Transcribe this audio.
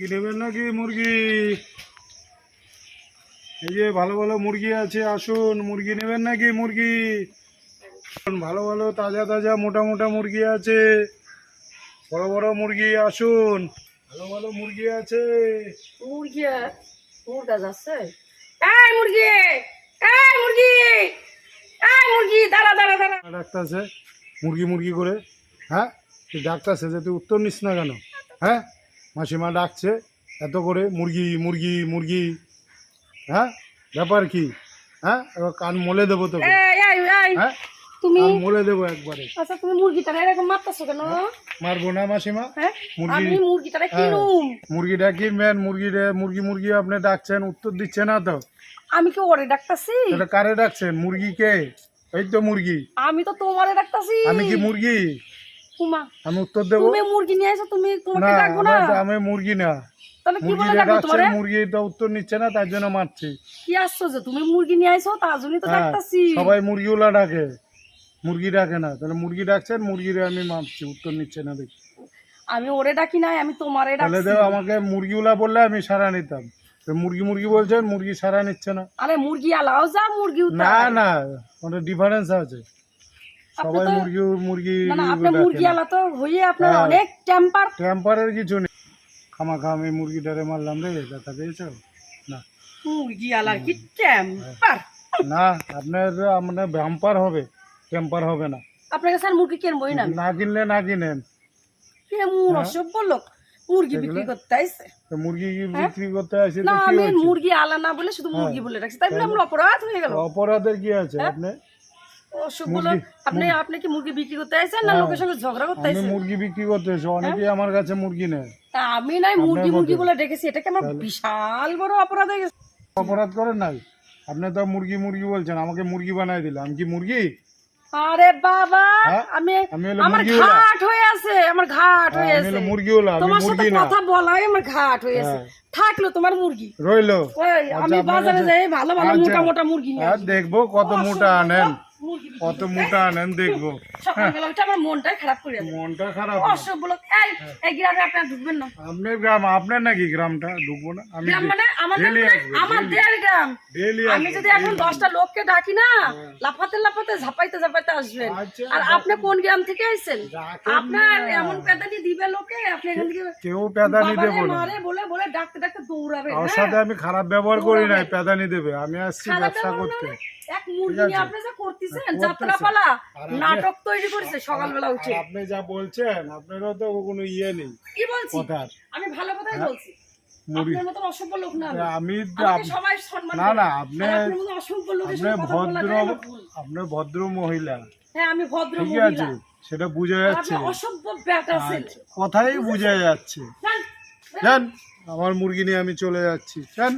মুরগি নেবেন নাকি মুরগি? এই যে ভালো ভালো মুরগি আছে আসুন। মুরগি নেবেন নাকি মুরগি? ভালো ভালো তাজা তাজা মোটা মোটা মুরগি আছে। বড় বড় মুরগি আসুন। ভালো ভালো মুরগি আছে। মুরগি মুরগা যাচ্ছে এই মুরগি! এই মুরগি! এই মুরগি! দাঁড়া দাঁড়া দাঁড়া। ডাকতেছে মুরগি মুরগি করে। হ্যাঁ তুই ডাকতেছে যে তুই উত্তর নিস না কেন? হ্যাঁ? মাসিমা ডাকছে এত করে মুরগি মুরগি মুরগি। হ্যাঁ? ব্যাপার কি? হ্যাঁ? এবার কান মলে দেবো তোকে। এই এই এই হ্যাঁ? তুমি মলে দেবো একবারে। আচ্ছা তুমি মুরগিটা এরকম মারতেছো কেন? মারবো না মাসিমা। হ্যাঁ? মুরগি- আমি হ্যাঁ। কিনুম। মুরগিটা কিনবেন মুরগিটা মুরগি মুরগি আপনি ডাকছেন উত্তর দিচ্ছে না তো? আমি কি ওরে ডাকতাছি? এটা কারে ডাকছেন? এই তো মুরগি। আমি তো তোমারে ডাকতাছি। আমি কি মুরগি? উমা আমি উত্তর দেবো? তুমি মুরগি নিয়ে এসো তুমি তোমাকে ডাকবো না? আমি- মুরগি না। তাহলে কি বলে ডাকবো তোমারে? মুরগি তো উত্তর নিচ্ছে না তার জন্য মারছি। কি আসছো তুমি মুরগি নিয়ে আইছো তার জন্যই তো ডাকতাছি। সবাই মুরগিওলা ডাকে। মুরগি ডাকে না তাহলে মুরগি ডাকছেন মুরগিরে আমি মারছি উত্তর নিচ্ছে না দেখি। আমি ওরে ডাকি নাই আমি তোমারে তাহলে আমাকে মুরগিওলা বললে আমি সারা নিতাম। মুরগি মুরগি বলছেন মুরগি সারা নিচ্ছে না। আরে মুরগি আলাও যা মুরগি না না অনেক ডিফারেন্স আছে। সবাই মুরগি মুরগি না না আপনি মুরগি আলা তো হইয়ে আপনার হ্যাঁ। অনেক টেম্পার টেম্পারের কিছু নেই। মুরগিটারে মারলাম রে ব্যথা পেয়েছ? না। মুরগি আলার কি টেম্পার না আপনার আপনার ভ্যাম্পার হবে টেম্পার হবে না। আপনার কাছে আর মুরগি কিনবই না। না কিনলে না কিনেন। কেমন অসভ্য লোক। মুরগি বিক্রি করতে আইছে। মুরগি হ্যাঁ? বিক্রি করতে আসে না আমি মুরগি আলা না বলে শুধু মুরগি বলে রাখছি। তাই বলে আমার অপরাধ হয়ে গেল। অপরাধের কি আছে হ্যাঁ? আপনি অসভ্য আপনি আপনি কি মুরগি বিক্রি করতে আইছেন না হ্যাঁ। লোকের সঙ্গে ঝগড়া করতে আইছেন? মুরগি বিক্রি করতে এসে অনেকেই হ্যাঁ? আমার কাছে মুরগি নেয়। তা আমি নাই মুরগি মুরগি বলে ডেকেছি এটা আমার বিশাল বড় অপরাধ হয়ে গেছে? অপরাধ করেন নাই? আপনি তো মুরগি মুরগি বলছেন আমাকে মুরগি বানাই দিলে। আমি কি মুরগি? আরে বাবা হ্যাঁ? আমি আমি আমার ঘাট হয়ে আছে আমার ঘাট হয়ে আছে। হলো তোমার সাথে মুরগি কথা বলাই আমার ঘাট হয়ে আছে। হ্যাঁ। থাকল তোমার মুরগি। রইল। আমি বাজারে যাই ভালো ভালো আচ্ছা। মোটা মোটা মুরগি নিয়ে দেখব কত মোটা আনেন। মুরগি কত মোটা আনেন দেখব। সকালবেলা উঠে আমার মনটাই খারাপ করে মনটা খারাপ অসভ্য লোক। এই এই গ্রামে আপনার ঢুকবেন না। আপনার গ্রাম আপনার নাকি গ্রামটা? ঢুকবো না। আমি গ্রাম মানে মানে আমার গ্রাম। আমি যদি এখন দশটা লোককে ডাকি না লাফাতে লাফাতে ঝাপাইতে ঝাপাইতে আসবেন। আচ্ছা, আর আপনি কোন গ্রাম থেকে আইছেন? আপনার এমন পেদানি দিবে লোকে আপনি এখান থেকে কেউ পেদানি দেবো না। বলে বলে ডাকতে ডাকতে দৌড়াবে ওর হ্যাঁ? সাথে আমি খারাপ ব্যবহার করি নাই পেদানি দেবে। আমি আসছি ব্যবসা করতে। এক মুরগি আপনি করতেছেন? যাত্রাপালা নাটক তৈরি করেছে সকালবেলা উঠে। আপনি যা বলছেন আপনারও তো কোনো ইয়ে নেই। কি বলছি? আমি ভালো কথাই বলছি। অসভ্য লোক না আমি। না আপনি ভদ্র আপনি ভদ্র মহিলা। হ্যাঁ আমি ভদ্র ঠিক আছে সেটা বোঝা যাচ্ছে। কথাই বুঝা যাচ্ছে। জান আমার মুরগি নিয়ে আমি চলে যাচ্ছি। জান।